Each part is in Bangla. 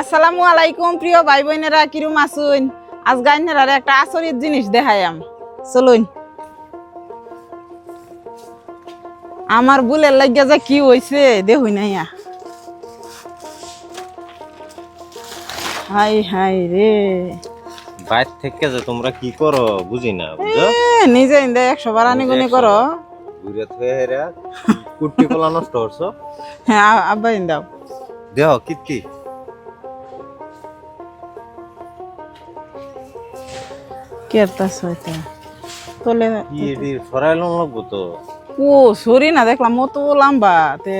আসসালামু আলাইকুম প্রিয় ভাই বোনেরা কিরম আসুন আজ গাইনেরা একটা আচরিত জিনিস দেখাই দেখাইম চলুন। আমার বুলের লাগিয়া যা কি হইছে দেখুই নাই হাই হাই রে। বাইর থেকে যে তোমরা কি করো বুঝি না বুঝছ এ, নিজে ইন্দে একশো বার আনি গুনি করো। ঘুরে থয়ে হেরা কুট্টি কলা নষ্ট করছ হ্যাঁ আব্বা ইন্দাও দেহ কীর্তি কেরতাস হইতে তোলে লাগবো তো। ও সরি না দেখলাম মতো লম্বা তে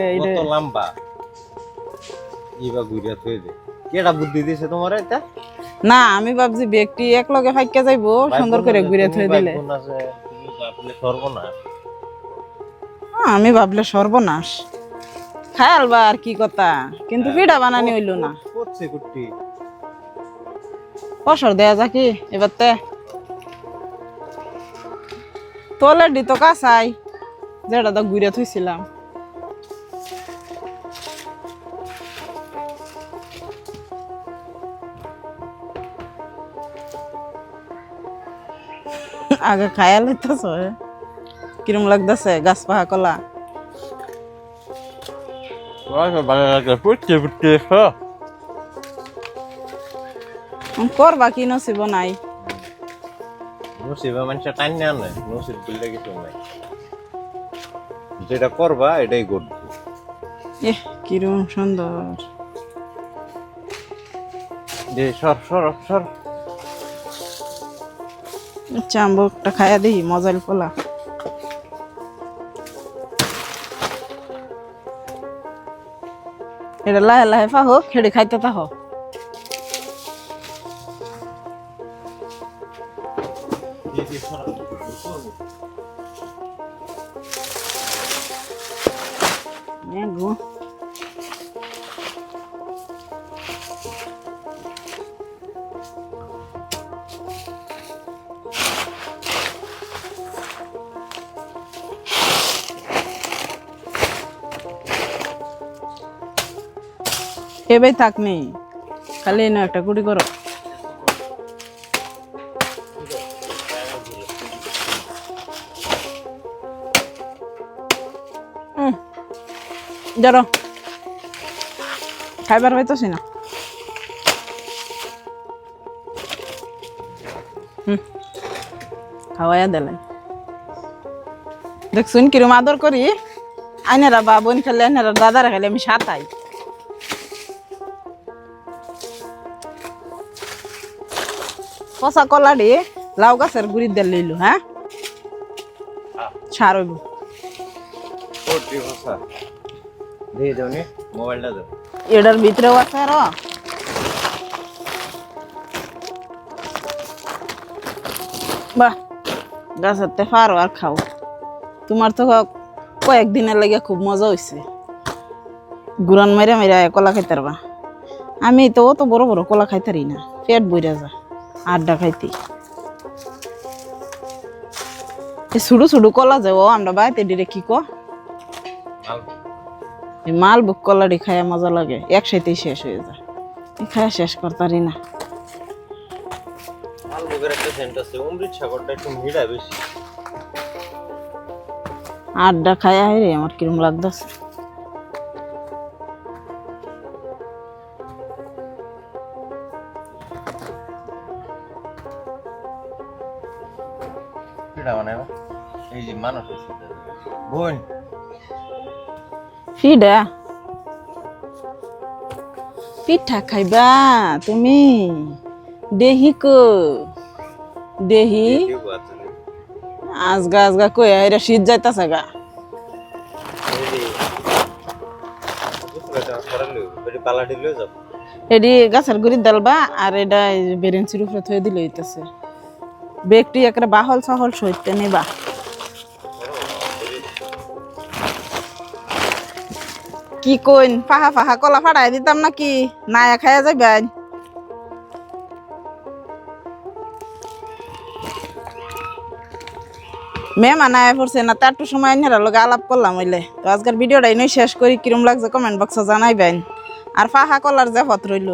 লম্বা। ইবা থয়ে দে। কেডা বুদ্ধি দিছে তোমার এটা? না আমি ভাবছি ব্যক্তি এক লগে ফাইকা যাইবো সুন্দর করে ঘুরে থই দিলে। আপনি সর্বনাশ হ্যাঁ, আমি ভাবলে সর্বনাশ। খায়াল বা আর কি কথা কিন্তু পিঠা বানানি হইল না। করছে পসর দেয়া যা কি এবার তে তোলে দিত কাছাই যেটা তো ঘুরে থইছিলাম। আগে খায়াল হইতেছ কিরম লাগতেছে গাছ পাহা কলা? ফুটছে করবা কি নসিব নাই। নসিবে মানুষের টাইম নেওয়া নাই নসিব বললে কিছু নাই। যেটা করবা এটাই ঘটবে এহ কিরম সুন্দর। যে সর সর সর। চাম্বকটা খায়া দিই মজাল পোলা। এটা লাহে লাহে পাহো খেড়ে খাইতে তাহ গো এবার থাক নেই খালি না একটা কুড়ি করো। ধরো খাইবার হইতেছি না হুম খাওয়াইয়া দিলেন দেখছুন কিরম আদর করি আইনারা বা বোন খেলে আইনারা দাদারা খেলে আমি সাতাই পচা কলাডি লাউ গাছের গুড়ি দিয়ে লইলো হ্যাঁ সার হইব দিয়ে যাও নি মোবাইলটা দাও। এটার ভিতরেও আছে আর। বাহ গাছের তে পারো আর খাও। তোমার তো কয়েকদিনের লাগে খুব মজা হয়েছে গুড়ান মেরে মেরে কলা খাইতে পারবা। আমি তো অত বড় বড় কলা খাইতারি না। পেট বইরা যা আড্ডা খাইতে। এই ছুডু ছুডু কলা যাও আমরা বাড়িতে ডিরে কি কো মাল বুক কলাডি খায়া মজা লাগে একসাথেই শেষ হয়ে যায়। খায়া শেষ করতারি না। আড্ডা খায়া রে আমার কিরম লাগতেছে। পিঠা এই যে মানুষ বোন ফিডা। পিঠা খাইবা তুমি? দেহি কো। দেহি? আজগা আজগা কই এরা শীত যাইতাছে গা। এডি গাছের গুড়ি ডালবা আর এটা বেরেন্সির উপরে থয়ে দিলে হইতাছে। বেগটি একটা বাহল সহল সইতে নেবা। কি কইন? ফাহা ফাহা কলা ফাড়াই দিতাম নাকি? নায়া খাইয়া যাইবেন মেহমান আয় পড়ছে না তার সময় নেহার লগে আলাপ করলাম হইলে। তো আজকের ভিডিওটা এনে শেষ করি, কিরম লাগছে কমেন্ট বক্সে জানাইবেন। আর ফাহা কলার যে পথ রইল।